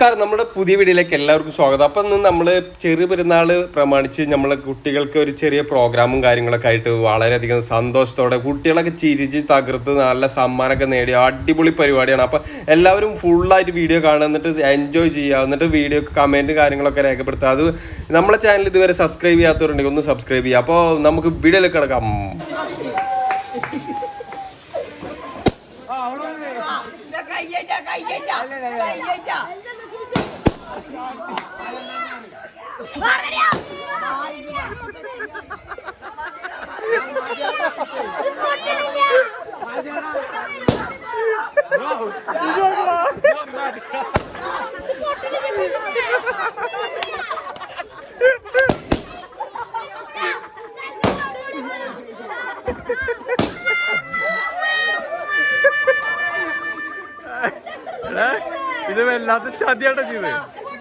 നമസ്കാരം. നമ്മുടെ പുതിയ വീഡിയോയിലേക്ക് എല്ലാവർക്കും സ്വാഗതം. അപ്പം ഇന്ന് നമ്മൾ ചെറിയ പെരുന്നാൾ പ്രമാണിച്ച് നമ്മളെ കുട്ടികൾക്ക് ഒരു ചെറിയ പ്രോഗ്രാമും കാര്യങ്ങളൊക്കെ ആയിട്ട് വളരെയധികം സന്തോഷത്തോടെ കുട്ടികളൊക്കെ ചിരിച്ച് തകർത്ത് നല്ല സമ്മാനമൊക്കെ നേടിയ അടിപൊളി പരിപാടിയാണ്. അപ്പം എല്ലാവരും ഫുള്ളായിട്ട് വീഡിയോ കാണുക എന്നിട്ട് എൻജോയ് ചെയ്യുക എന്നിട്ട് വീഡിയോ കമന്റ് കാര്യങ്ങളൊക്കെ രേഖപ്പെടുത്തുക. അത് നമ്മളെ ചാനൽ ഇതുവരെ സബ്സ്ക്രൈബ് ചെയ്യാത്തവരുണ്ടെങ്കിൽ ഒന്ന് സബ്സ്ക്രൈബ് ചെയ്യുക. അപ്പോൾ നമുക്ക് വീഡിയോയിലേക്ക് കിടക്കാം. ഇത് വല്ലാത്ത ചതിയാണ് ചെയ്ത്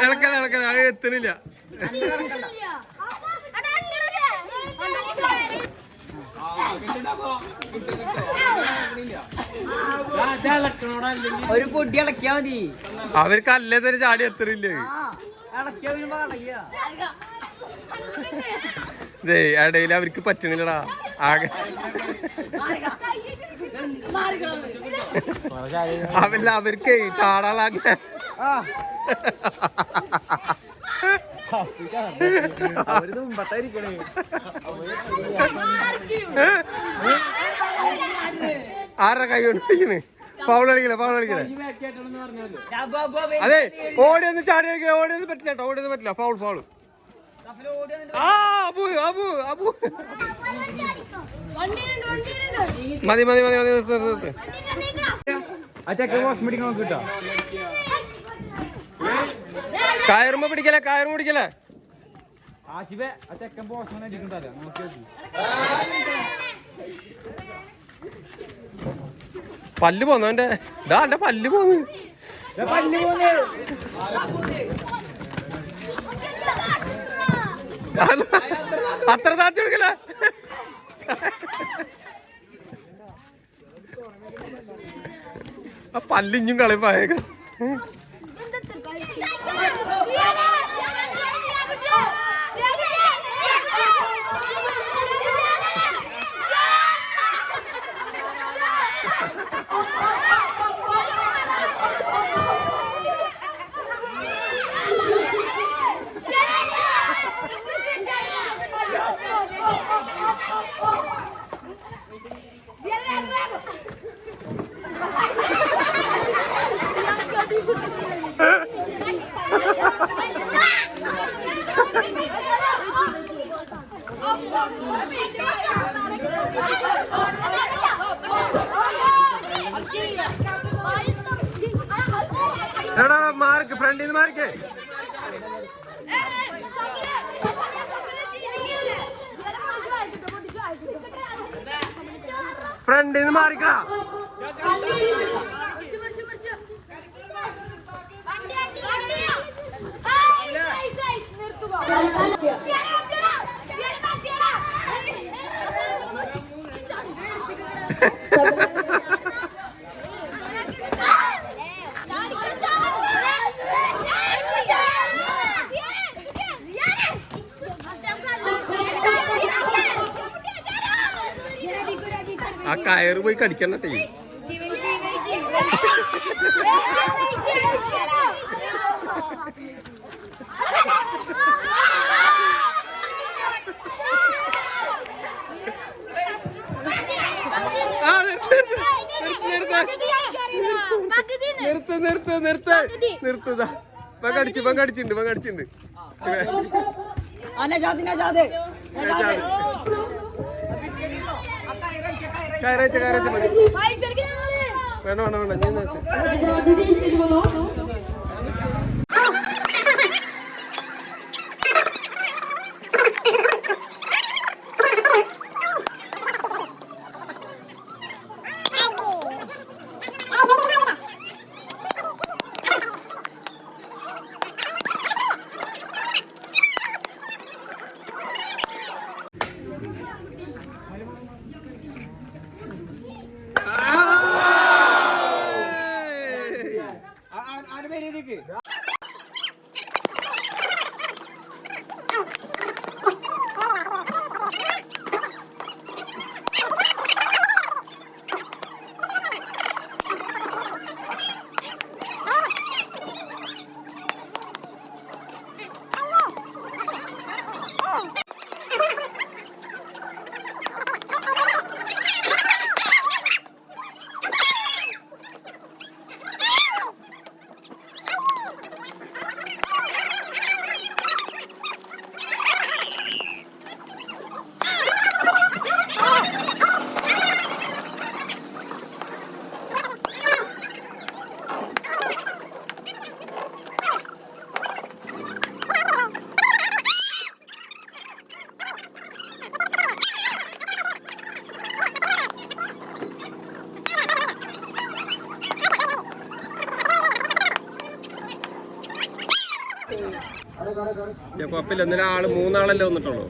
ഇളക്കല ഇളക്കല അത് എത്തണില്ല. ഒരു പൊടി ഇളക്കിയാ മതി. അവർക്ക് അല്ലേതൊരു ചാടി എത്തറില്ലേ ഇടയിൽ അവർക്ക് പറ്റണില്ലടാ. ആകെ. അവല്ല അവർക്ക് ചാടാളാകെ ആ. ആരുടെ കൈ കൊണ്ടിരിക്കണ് ഫൗൾ കളിക്കല ഫൗൾ കളിക്കല അതെ ഓടിയൊന്നും ചാടി കളിക്കല ഓടിയൊന്നും പറ്റില്ല കേട്ടോ ഓടിയൊന്നും പറ്റില്ല. ഫൗൾ ഫൗൾ ആ അബു അബു അബു. മതി മതി മതി മതി നിർത്ത്, നിർത്ത്. ആ ചെക്ക ബോസ് പിടിക്കാൻ നോക്കിട്ടോ കയറുമ്പോ പിടിക്കല കയറുമ്പോ പിടിക്കല ആശിവേ ആ ചെക്കൻ ബോസ് അടിക്കുന്നതല്ലേ നോക്കി പല്ല് പോന്നു അവന്റെ ഇതാ എന്റെ പല്ല് പോന്നു. പല്ല് പോന്നു. അത്ര താത്തി കൊടുക്കല ആ പല്ലിഞ്ഞും കളിപ്പായേക്ക എടാ മാർക്ക് ഫ്രണ്ടിൽ നിന്ന് മാർക്ക്. ഫ്രണ്ടിൽ നിന്ന് മാറിക്കടാ. നിർത്തുക. ആ കയറ് പോയി കടിക്കണ ടീ. നിർത്ത്, നിർത്ത് നിർത്ത്. നിർത്തുതാ പങ്കടിച്ചു പങ്കടിച്ചിണ്ട് പങ്കടിച്ചിണ്ട് കയറച്ച കയറച്ച മതി. വേണ്ട വേണ്ട വേണ്ട. ഞാൻ കുഴപ്പമില്ല. എന്നാലും ആൾ മൂന്നാളല്ലേ വന്നിട്ടുള്ളൂ.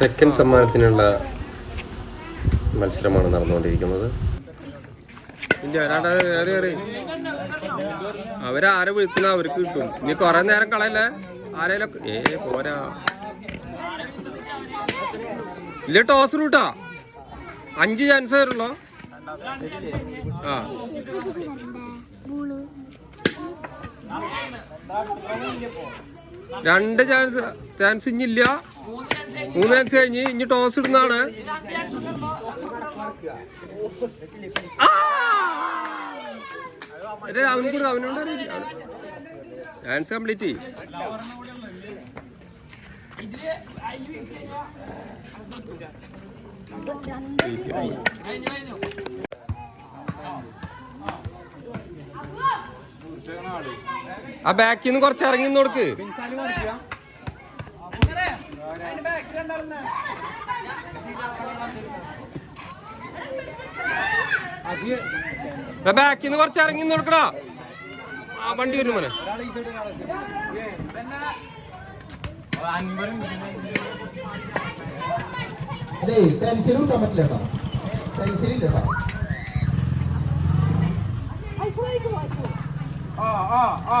സെക്കൻഡ് സമ്മാനത്തിനുള്ള മത്സരമാണ് നടന്നുകൊണ്ടിരിക്കുന്നത്. അവരാരെ വിളിക്കുന്ന അവർക്ക് കിട്ടും. നീ കൊറേ നേരം കളയല്ലേ? ആരേലൊക്കെ ഏ പോരാ. ഇല്ല ടോസ് റൂട്ടാ അഞ്ച് ചാൻസ് വരുള്ളോ? ആ. രണ്ട് ചാൻസ് ചാൻസ് ഇഞ്ഞില്ല മൂന്ന് ചാൻസ് കഴിഞ്ഞ് ഇനി ടോസ് ഇടുന്നതാണ്! എന്റെ കൂടെ അവനോട് ഡാൻസ് കംപ്ലീറ്റ് ആ ബാക്കിൽ നിന്ന് കുറച്ച് ഇറങ്ങി കൊടുക്ക് ബാക്കിൽ നിന്ന് കുറച്ച് ഇറങ്ങി നോക്കടാ കൊടുക്കടാ. ആ വണ്ടി വരും മോനെ. പെൻസിൽ കിട്ടാൻ പറ്റില്ല കേട്ടോ. പെൻസിൽ ഇല്ല കേട്ടോ. ആ ആ ആ.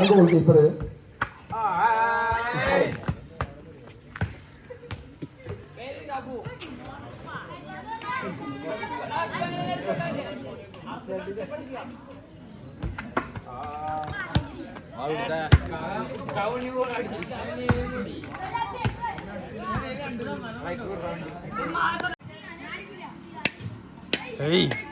ముందు వాళ్ళు ఇప్పుడు Hey.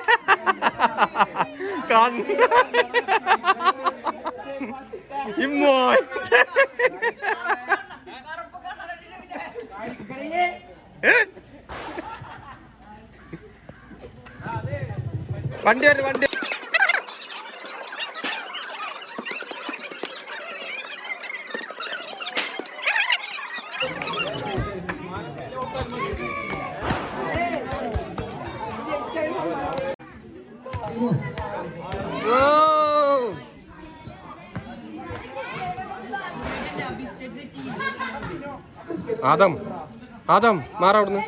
ഇമ്മോയ് വണ്ടി വരും വണ്ടി ആദം ആദം മാറവിടുന്ന്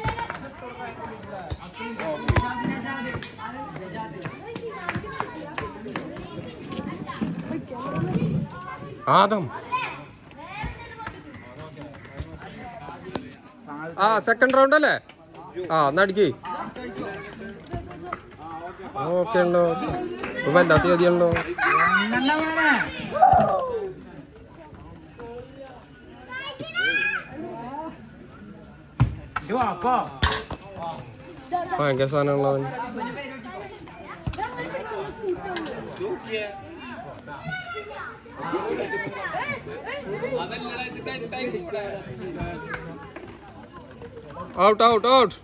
ആദം. ആ സെക്കൻഡ് റൗണ്ട് അല്ലേ? ആ എന്നടിക്കേ ഓക്കെ ഉണ്ടോ വല്ലാത്ത ഗതിയുണ്ടോ അപ്പൊ ഭയങ്കര സാധനമുള്ളവൻ out out out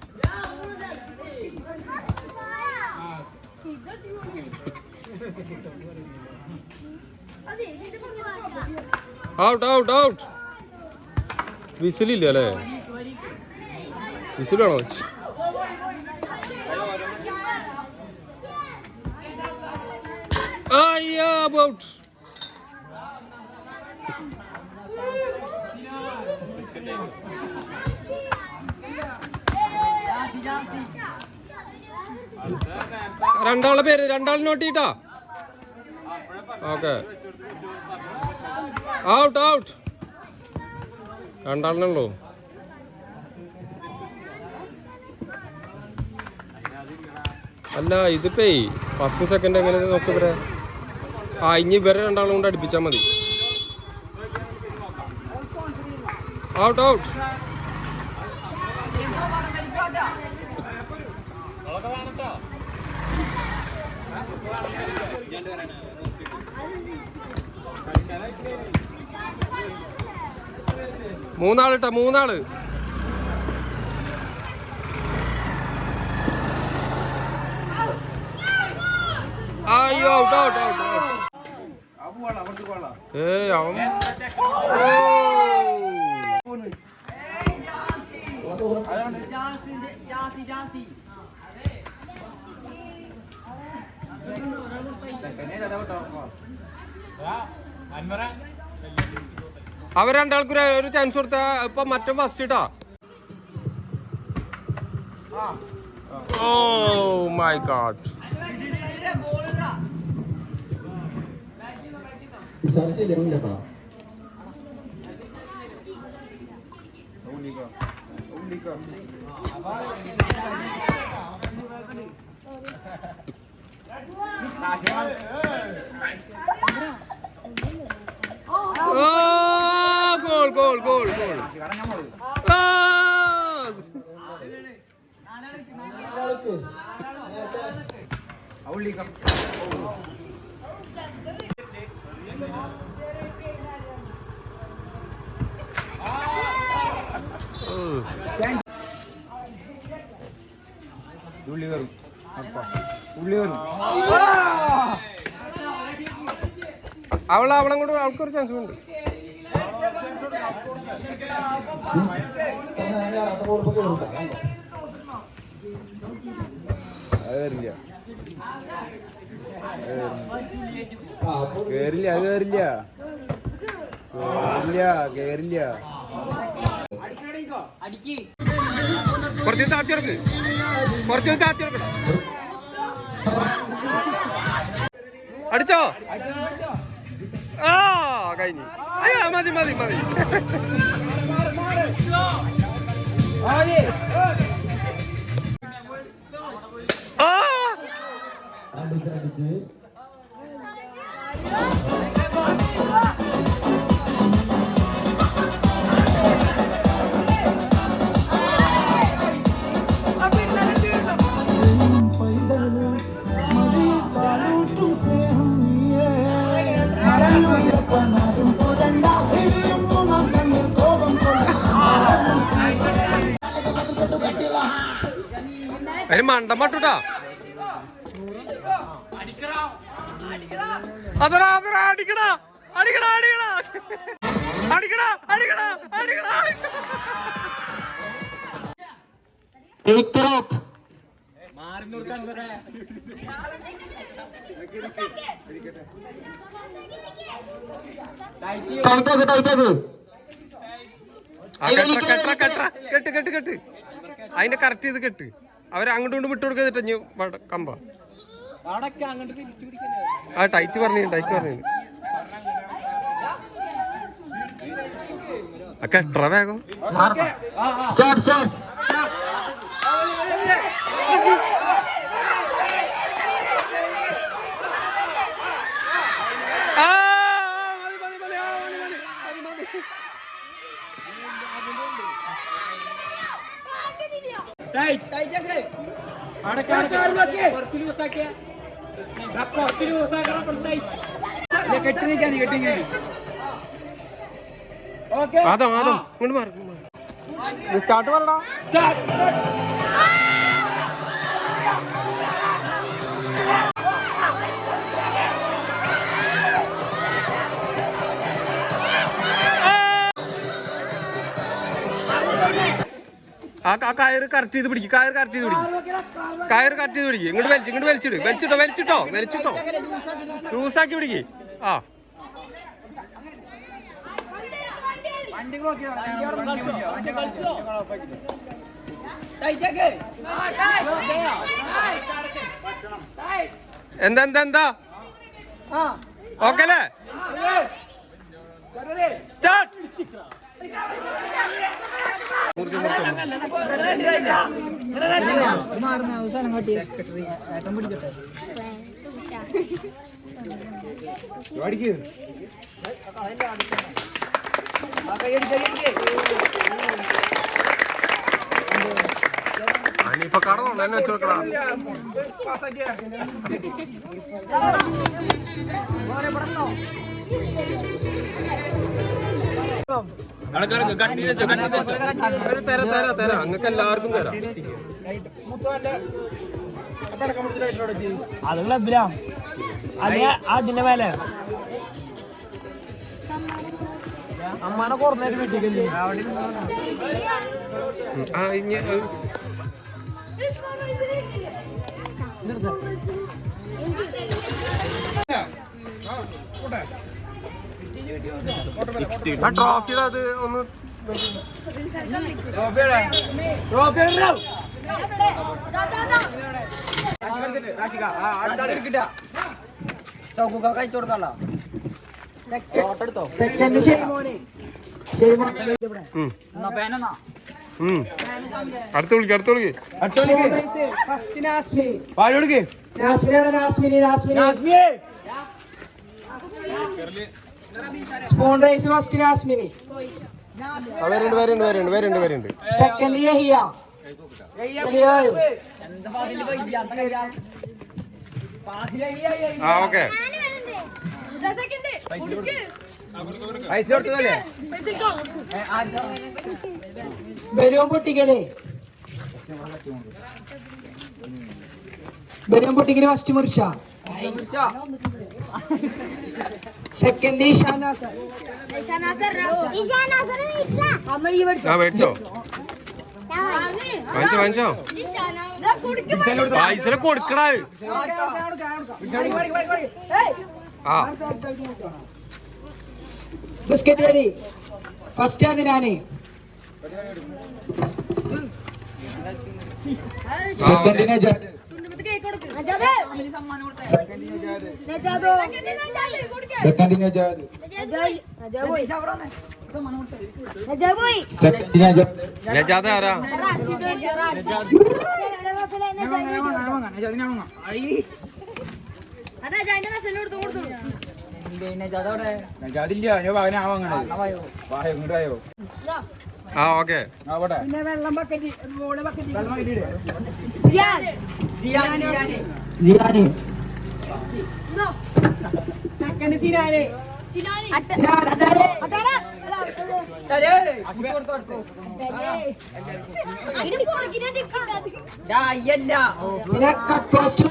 out out out വിസിലില്ല അല്ലേ? വിസിലാണോ? അയ്യോ ബൗട്ട് രണ്ടാളെ പേര് രണ്ടാൾ നോട്ട് ചെയ്യട്ടാ. ഓക്കെ ഔട്ട് ഔട്ട് രണ്ടാളിനുള്ളൂ അല്ല ഇതിപ്പേ ഫസ്റ്റ് സെക്കൻഡ് എങ്ങനെ നോക്കി ഇവരെ? ആ ഇനി ഇവരെ രണ്ടാളും കൊണ്ട് അടുപ്പിച്ചാൽ മതി. ഔട്ട് ഔട്ട് മൂന്നാളിട്ടാ മൂന്നാൾ. അയ്യോ ഔട്ട് ഔട്ട് ഔട്ട് ഏയ് അവൻ അവർ രണ്ടാൾക്കും ഒരു- ഒരു ചാൻസ് കൊടുത്ത ഇപ്പൊ മറ്റും ഫസ്റ്റ് ഇട്ടാ. Oh my god 이상시 영녀가 어울리가 어울리가 아, 골, 골, 골, 골. 아! 아울리가. ഉള്ളി കയറും ഉള്ളി അവൾക്ക് അവൾ അവളെ കൂടെ അവൾക്കൊരു ചാൻസ് ഉണ്ട് അപ്പോൾ കേറില്ല കേറില്ല. കേറില്ല കേറില്ല. കുറച്ച് താത്തി ഇറക്ക് കുറച്ച് താത്തി അടിച്ചോ? ആ കഴിഞ്ഞു. അയ്യോ മതി മതി മതി. ആ. മണ്ടം മട്ടുട്ടാ അതടാ അതടാ അടിക്കടാ അടിക്കടാ അടിക്കടാ. അടിക്കടാ അടിക്കടാ അടിക്കടാ. കെട്ര, കെട്ര, കെട്ര. കെട്ട് കെട്ട് കെട്ട് അതിന്റെ കറക്റ്റ് ചെയ്ത് കെട്ട്. അവരെ അങ്ങോട്ടും ഇങ്ങോട്ടും വിട്ടു കൊടുക്കാതിട്ട് ഇനി കമ്പ. ആ ടൈറ്റ് പറഞ്ഞു ടൈറ്റ് പറഞ്ഞു ആ എത്ര വേഗം ആ, മതി, മതി, മതി, ആ, മതി, മതി, മതി, മതി. കെട്ടി നിൽക്കാൻ കെട്ടി ആദം ആദം. സ്റ്റാർട്ട് പറടാ. ആ കയർ കയറ് കറക്റ്റ് ചെയ്ത് പിടിക്കും കയറ് കറക്റ്റ് ചെയ്ത് പിടിക്കും. കയറ് കറക്റ്റ് ചെയ്ത് പിടിക്കും. ഇങ്ങോട്ട് വലിച്ചു ഇങ്ങോട്ട് വലിച്ചിട്. വലിച്ചിട്ടോ വലിച്ചിട്ടോ വലിച്ചിട്ടോ. ലൂസാക്കി പിടിക്ക്. ആ. എന്താ എന്താ എന്താ? ഓക്കെ അല്ലേ സ്റ്റാർട്ട് അടിക്ക് ഇപ്പൊ കടന്നു എന്നെ വെച്ചോക്കടാ ഒരു തരാം തരാം തരാം അങ്ങക്ക് എല്ലാവർക്കും തരാം. അത് ക്ലബിലാ അല്ലെ? അതിന്റെ മേലെ. അമ്മാനെ ആ ഇനി അത് ആ ട്രോഫിയുടെ അത് ഒന്ന് സെക്കൻഡ് ഷെയ്മോനെ ഷെയ്മോൻ ഉം. എന്നാ പേനെന്നാ. അടുത്ത് വിളിക്ക് അടുത്ത് വിളിക്ക് പാലോടുക്ക് നാസ്മിനാണ് നാസ്മിനി നാസ്മിനി സ്പൂൺ റൈസ് ഫസ്റ്റ് നാസ്മിനി വരുന്നുണ്ട് വരുന്നുണ്ട് വരുന്നുണ്ട് വരുന്നുണ്ട് വരുന്നുണ്ട് സെക്കൻഡ് യഹിയ ആ ഓക്കെ. ബലൂൺ പൊട്ടിക്കലേ. ബലൂൺ പൊട്ടിക്കൽ ഫസ്റ്റ് മുറിച്ച. സെക്കൻഡ് ഇഷാനാസ ആ മേടിച്ചോ. വാങ്ങിച്ചോ വാങ്ങിച്ചോ. പൈസ കൊടുക്കടാ. ആ. Biscuit ready. ഫസ്റ്റ് ആണ് ഞാൻ. സെക്കൻഡിനെ സെക്കൻഡിനെ സെക്കൻഡിനെ നജാദ ആരാ? ആ ഓക്കെ. പിന്നെ വെള്ളം ബക്കറ്റ് ബക്കറ്റ് വെള്ളം കിട്ടിയില്ലേ ജിയാനി സെക്കൻഡ് സിനാന് ജാസിം കട്ട് പോസ്റ്റ്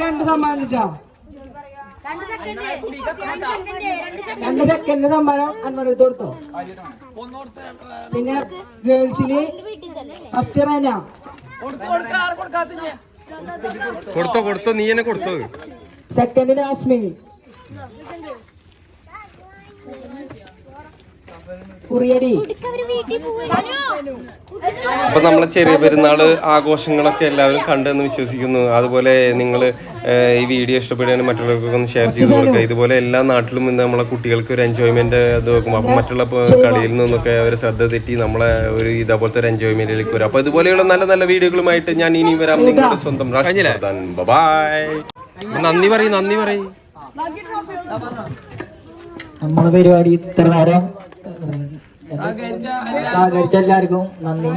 രണ്ട് സമ്മാനം കിട്ടാ രണ്ട് സെക്കൻഡ് സമ്മാനം അൻവറത്ത് കൊടുത്തോ പിന്നെ ഗേൾസിൽ ഫസ്റ്റ് റന കൊടുത്തോ കൊടുത്തോ നീ എന്നെ കൊടുത്തോ സെക്കൻഡിന് ആസ്മിൻ അപ്പൊ നമ്മളെ ചെറിയ പെരുന്നാൾ ആഘോഷങ്ങളൊക്കെ എല്ലാവരും കണ്ടെന്ന് വിശ്വസിക്കുന്നു. അതുപോലെ നിങ്ങൾ ഈ വീഡിയോ ഇഷ്ടപ്പെടുകയാണെങ്കിൽ മറ്റുള്ളവർക്കൊക്കെ ഒന്ന് ഷെയർ ചെയ്ത് കൊടുക്കുക. ഇതുപോലെ എല്ലാ നാട്ടിലും ഇന്ന് നമ്മളെ കുട്ടികൾക്ക് ഒരു എൻജോയ്മെന്റ് ഇത് വെക്കും. അപ്പൊ മറ്റുള്ള കളിയിൽ നിന്നൊക്കെ അവർ ശ്രദ്ധ തെറ്റി നമ്മളെ ഒരു ഇതേപോലത്തെ ഒരു എൻജോയ്മെന്റിലേക്ക് വരും. അപ്പൊ ഇതുപോലെയുള്ള നല്ല നല്ല വീഡിയോകളുമായിട്ട് ഞാൻ ഇനി വരാം. നിങ്ങളുടെ സ്വന്തം ബൈ നന്ദി പറയും നന്ദി പറയും. നമ്മളെ പരിപാടി ഇത്ര നേരം. സഹകരിച്ച എല്ലാവർക്കും നന്ദി.